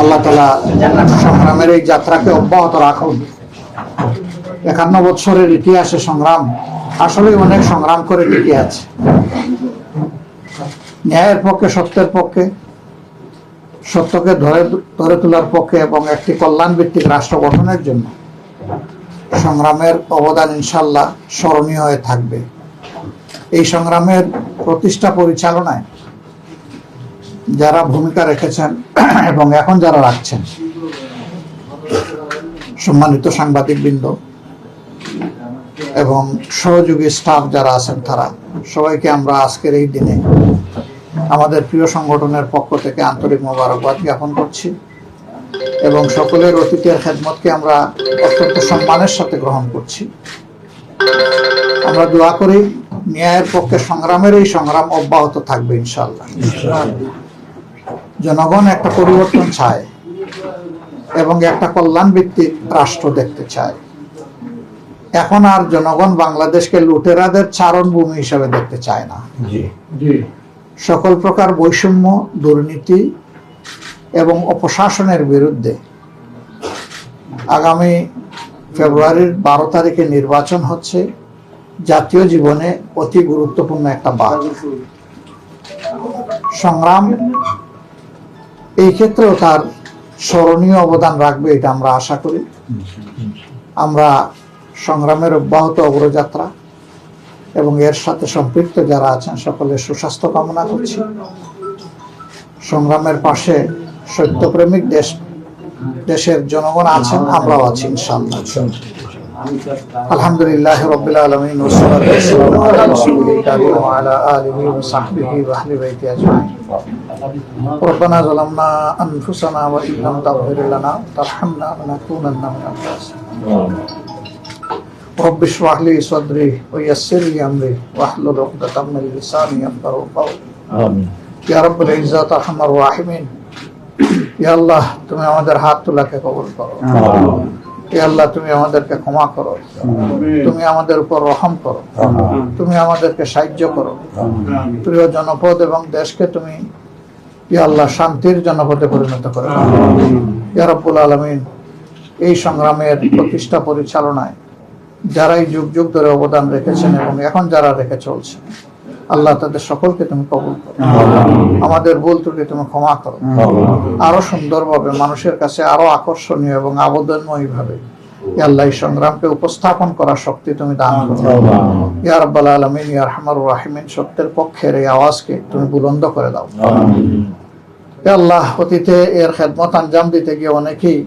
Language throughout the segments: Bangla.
আল্লাহ তালা সংগ্রামের এই যাত্রাকে অব্যাহত রাখুন। একান্ন বৎসরের ইতিহাসে সংগ্রাম আসলে অনেক সংগ্রাম করে টিকে আছে। ন্যায়ের পক্ষে, সত্যের পক্ষে, সত্যকে ধরে ধরে তোলার পক্ষে এবং একটি কল্যাণ ভিত্তিক রাষ্ট্র গঠনের জন্য সংগ্রামের অবদান ইনশাল্লাহ স্মরণীয় হয়ে থাকবে। এই সংগ্রামের প্রতিষ্ঠা পরিচালনায় যারা ভূমিকা রেখেছেন এবং এখন যারা রাখছেন, সম্মানিত সাংবাদিক বৃন্দ এবং সহযোগী স্টাফ যারা আছেন তারা, সবাইকে আমরা আজকের এই দিনে আমাদের প্রিয় সংগঠনের পক্ষ থেকে আন্তরিক মোবারকবাদ জ্ঞাপন করছি এবং সকলের অতীতের খেদমতকে আমরা অত্যন্ত সম্মানের সাথে গ্রহণ করছি। আমরা দোয়া করি, ন্যায়ের পক্ষে সংগ্রামের এই সংগ্রাম অব্যাহত থাকবে ইনশাল্লাহ জনগণ একটা পরিবর্তন চায় এবং একটা কল্যাণ ভিত্তিক রাষ্ট্র দেখতে চায়। এখন আর জনগণ বাংলাদেশকে লুটেরাদের চারণ ভূমি হিসেবে দেখতে চায় না। সকল প্রকার বৈষম্য দুর্নীতি এবং অপশাসনের বিরুদ্ধে আগামী ফেব্রুয়ারির বারো তারিখে নির্বাচন হচ্ছে। জাতীয় জীবনে অতি গুরুত্বপূর্ণ একটা বাদ সংগ্রাম এই ক্ষেত্রেও তার স্মরণীয় অবদান রাখবে এটা আমরা আশা করি। আমরা সংগ্রামের অব্যাহত অগ্রযাত্রা এবং এর সাথে সম্পৃক্ত যারা আছেন সকলের সুস্বাস্থ্য কামনা করছি। সংগ্রামের পাশে সত্যপ্রেমিক দেশ, দেশের জনগণ আছেন, আমরাও আছি ইনশাআল্লাহ আলহামদুলিল্লাহ রবিল আলমিন وعلى آله وصحبه وأهل بيته أجمعين ربنا ظلمنا أنفسنا وإن لم تغفر لنا وترحمنا لنكونن من الخاسرين رب اشرح لي صدري ويسر لي أمري واحلل عقدة من لساني يفقهوا قولي আমিন ইয়া রব্বুল ইজ্জাত আরহামার রাহিমিন ইয়া আল্লাহ তুমি আমাদের হাত তোলাকে কবুল করো ইয়া আল্লাহ তুমি আমাদেরকে ক্ষমা করো। তুমি আমাদের উপর রহম করো। তুমি আমাদেরকে সাহায্য করো। প্রিয় জনপদ এবং দেশকে তুমি ইয়া আল্লাহ শান্তির জনপদে পরিণত করে। দাও। ইয়া রব্বুল আলমিন এই সংগ্রামের প্রতিষ্ঠা পরিচালনায় যারাই যুগ যুগ ধরে অবদান রেখেছেন এবং এখন যারা রেখে চলছে আল্লাহ তাদের সকলকে তুমি কবুল করো। আমাদের ভুল ত্রুটি তুমি ক্ষমা করো। আরও সুন্দরভাবে মানুষের কাছে আরও আকর্ষণীয় এবং আবেদনময় ভাবে আল্লাহ এই সংগ্রামকে উপস্থাপন করার শক্তি তুমি দান করো। ইয়া রাব্বাল আলামিন ইয়া রহমার রাহিমিন সত্যের পক্ষের এই আওয়াজকে তুমি বুলন্দ করে দাও। আল্লাহ অতীতে এর খেদমত আঞ্জাম দিতে গিয়ে অনেকেই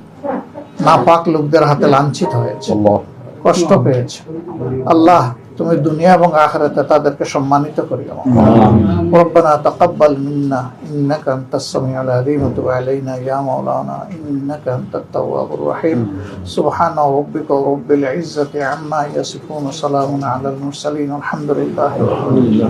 নাপাক লোকদের হাতে লাঞ্ছিত হয়েছে কষ্ট পেয়েছে। আল্লাহ তুমি দুনিয়া এবং আখেরাতে তাদেরকে সম্মানিত করিও ربنا تقبل منا انك انت السميع العليم وتب علينا يا مولانا انك انت التواب الرحيم سبحان ربك رب العزه عما يصفون سلام على المرسلين والحمد لله رب العالمين